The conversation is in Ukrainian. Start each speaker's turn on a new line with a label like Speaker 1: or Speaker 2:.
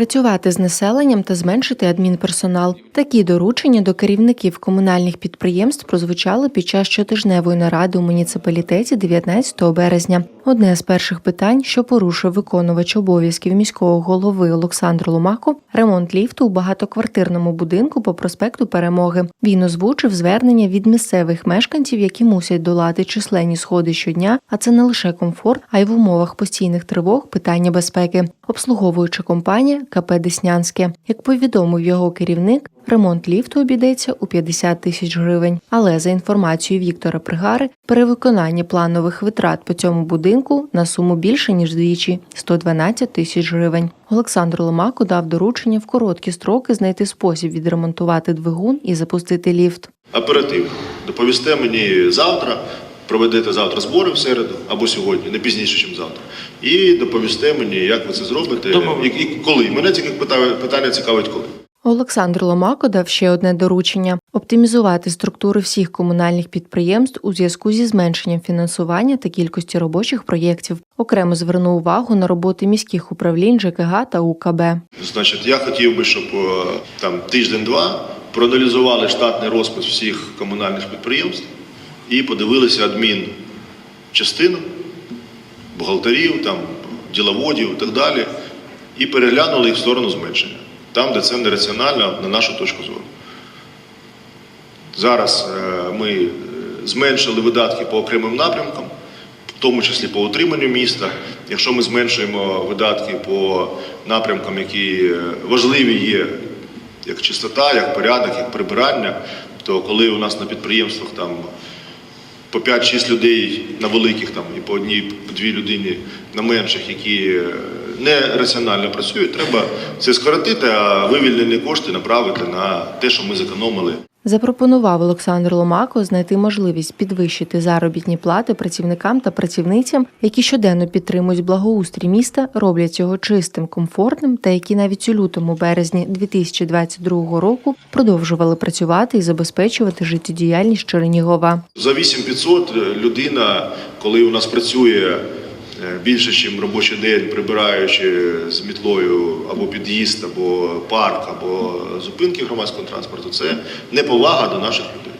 Speaker 1: Працювати з населенням та зменшити адмінперсонал. Такі доручення до керівників комунальних підприємств прозвучали під час щотижневої наради у муніципалітеті 19 березня. Одне з перших питань, що порушив виконувач обов'язків міського голови Олександр Ломако, ремонт ліфту у багатоквартирному будинку по проспекту Перемоги. Він озвучив звернення від місцевих мешканців, які мусять долати численні сходи щодня, а це не лише комфорт, а й в умовах постійних тривог питання безпеки. Обслуговуюча компанія КП Деснянське. Як повідомив його керівник, ремонт ліфту обійдеться у 50 тисяч гривень. Але за інформацією Віктора Пригари, перевиконання планових витрат по цьому будинку на суму більше ніж двічі 112 тисяч гривень. Олександр Ломако дав доручення в короткі строки знайти спосіб відремонтувати двигун і запустити ліфт.
Speaker 2: Оперативно. Доповісте мені завтра, проведете завтра збори в середу або сьогодні, не пізніше, ніж завтра. І доповісте мені, як ви це зробите і, і коли. Мене тільки питання цікавить коли.
Speaker 1: Олександр Ломако дав ще одне доручення оптимізувати структури всіх комунальних підприємств у зв'язку зі зменшенням фінансування та кількості робочих проєктів. Окремо звернув увагу на роботи міських управлінь ЖКГ та УКБ.
Speaker 2: Значить, я хотів би, щоб е, там тиждень-два проаналізували штатний розпис всіх комунальних підприємств і подивилися адмінчастину, бухгалтерів, там, діловодів і так далі, і переглянули їх в сторону зменшення, там, де це нераціонально, на нашу точку зору. Зараз е, ми е, зменшили видатки по окремим напрямкам, в тому числі по утриманню міста. Якщо ми зменшуємо видатки по напрямкам, які е, важливі є, як чистота, як порядок, як прибирання, то коли у нас на підприємствах там по 5-6 людей на великих там і по одній-дві людині на менших, які не раціонально працюють, треба це скоротити, а вивільнені кошти направити на те, що ми зекономили.
Speaker 1: Запропонував Олександр Ломако знайти можливість підвищити заробітні плати працівникам та працівницям, які щоденно підтримують благоустрій міста, роблять його чистим, комфортним та які навіть у лютому березні 2022 року продовжували працювати і забезпечувати життєдіяльність Чернігова.
Speaker 2: За 8500 людина, коли у нас працює більше, ніж робочий день, прибираючи з мітлою або під'їзд, або парк, або зупинки громадського транспорту, це неповага до наших людей.